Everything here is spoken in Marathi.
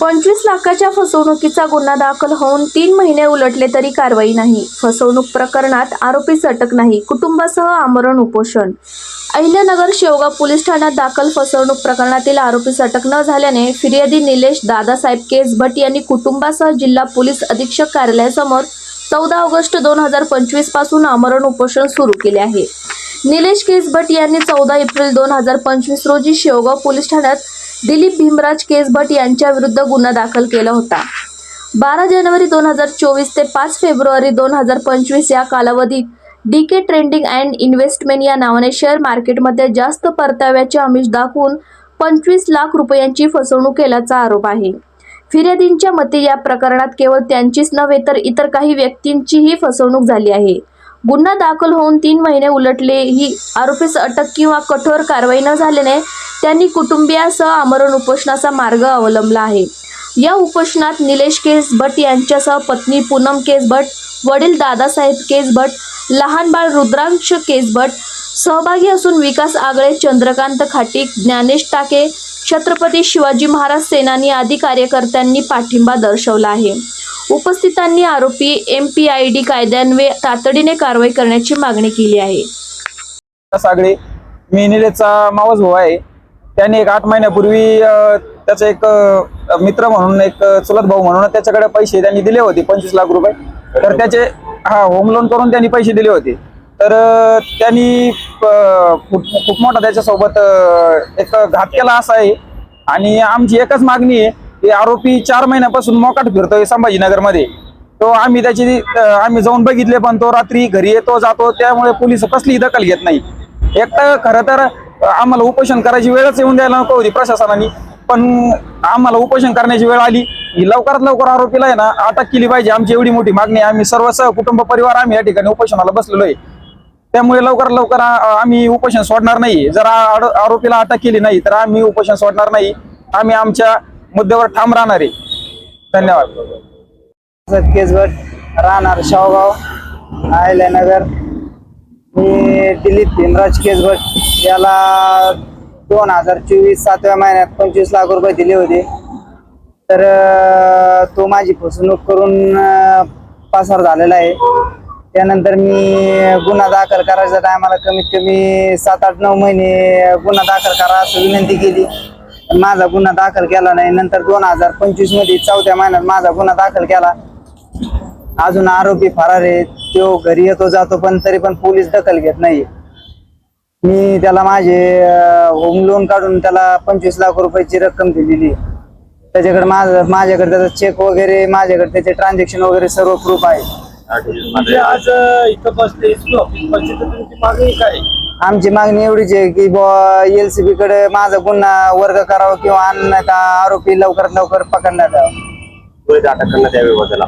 पंचवीस लाखाच्या फसवणुकीचा गुन्हा दाखल होऊन तीन महिने उलटले तरी कारवाई नाही. फसवणूक प्रकरणात आरोपीच अटक नाही. कुटुंबासह आमरण उपोषण. अहिल्यानगर शेवगाव पोलीस ठाण्यात दाखल फसवणूक प्रकरणातील आरोपीस अटक न झाल्याने फिर्यादी निलेश दादासाहेब केस भट यांनी कुटुंबासह जिल्हा पोलीस अधीक्षक कार्यालयासमोर चौदा ऑगस्ट दोन हजार पंचवीसपासून आमरण उपोषण सुरू केले आहे. निलेश केस भट यांनी चौदा एप्रिल दोन हजार पंचवीस रोजी शेवगाव पोलीस ठाण्यात दिलीप भीमराज केसभट यांच्या विरुद्ध गुन्हा दाखल केला होता. बारा जानेवारी दोन हजार चोवीस ते पाच फेब्रुवारी दोन हजार पंचवीस या कालावधीत D K trending and investment या नावाने शेअर मार्केटमध्ये जास्त परताव्याचे आमिष दाखवून पंचवीस लाख रुपयांची फसवणूक केल्याचा आरोप आहे. फिर्यादींच्या मते या प्रकरणात केवळ त्यांचीच नव्हे तर इतर काही व्यक्तींचीही फसवणूक झाली आहे. गुन्हा दाखल होऊन तीन महिने उलटले. ही आरोपीस अटक किंवा कठोर कारवाई न झाल्याने त्यांनी कुटुंबियासह आमरण उपोषणाचा मार्ग अवलंबला आहे. या उपोषणात निलेश केस भट यांच्यासह पत्नी पूनम केस भट वडील दादासाहेब केस भट लहान बाळ रुद्रांश केस भट सहभागी असून विकास आगळे चंद्रकांत खाटीक ज्ञानेश टाके छत्रपती शिवाजी महाराज सेनानी आदी कार्यकर्त्यांनी पाठिंबा दर्शवला आहे. उपस्थितांनी आरोपी एम पी आय डी कायद्यान्वये तातडीने कारवाई करण्याची मागणी केली आहे. सागळे मी निलेचा मावस भाऊ आहे. त्याने एक आठ महिन्यापूर्वी त्याचा एक मित्र म्हणून एक चुलत भाऊ म्हणून त्याच्याकडे पैसे त्यांनी दिले होते पंचवीस लाख रुपये. तर त्याचे हा होम लोन करून त्यांनी पैसे दिले होते. तर त्यांनी खूप खूप मोठा त्याच्यासोबत एक घात केला असा आहे. आणि आमची एकच मागणी आहे हे आरोपी चार महिन्यापासून मोकाट फिरतोय संभाजीनगरमध्ये. तो आम्ही त्याची आम्ही जाऊन बघितले पण तो रात्री घरी येतो जातो त्यामुळे पोलीस कसलीही दखल घेत नाही. एक तर खरं तर आम्हाला उपोषण करायची वेळच येऊन द्यायला नको होती प्रशासनाने पण आम्हाला उपोषण करण्याची वेळ आली. ही लवकरात लवकर आरोपीला आहे ना अटक केली पाहिजे. आमची एवढी मोठी मागणी आम्ही सर्व सह कुटुंब परिवार आम्ही या ठिकाणी उपोषणाला बसलेलो आहे. त्यामुळे लवकरात लवकर आम्ही उपोषण सोडणार नाही. जर आरोपीला अटक केली नाही तर आम्ही उपोषण सोडणार नाही. आम्ही आमच्या मुद्द्यावर ठाम राहणार. आहे धन्यवाद केसगट राहणार शावगाव आयल्यानगर मी दिलीप भीमराज केसगट याला दोन हजार चोवीस सातव्या महिन्यात पंचवीस लाख रुपये दिले होते. तर तो माझी फसवणूक करून पासार झालेला आहे. त्यानंतर मी गुन्हा दाखल करायच्या टायमाला कमीत कमी सात आठ नऊ महिने गुन्हा दाखल करा असं विनंती केली. पण माझा गुन्हा दाखल केला नाही. नंतर दोन हजार पंचवीसमध्ये चौथ्या महिन्यात माझा गुन्हा दाखल केला. अजून आरोपी फरार आहे तो घरी येतो जातो पण तरी पण पोलीस दखल घेत नाही मी त्याला माझे होम लोन काढून त्याला पंचवीस लाख रुपयाची रक्कम दिलेली आहे. त्याच्याकडे माझं माझ्याकडे त्याचा चेक वगैरे माझ्याकडे त्याचे ट्रान्झॅक्शन वगैरे सर्व प्रूफ आहे. आज इथं बसले मागणी काय? आमची मागणी एवढीच आहे की एल सी बी कडे माझा गुन्हा वर्ग करावा किंवा आणण्यात आरोपी लवकरात लवकर पकडण्यात यावं. पुढे अटक करण्यात यावी त्याला.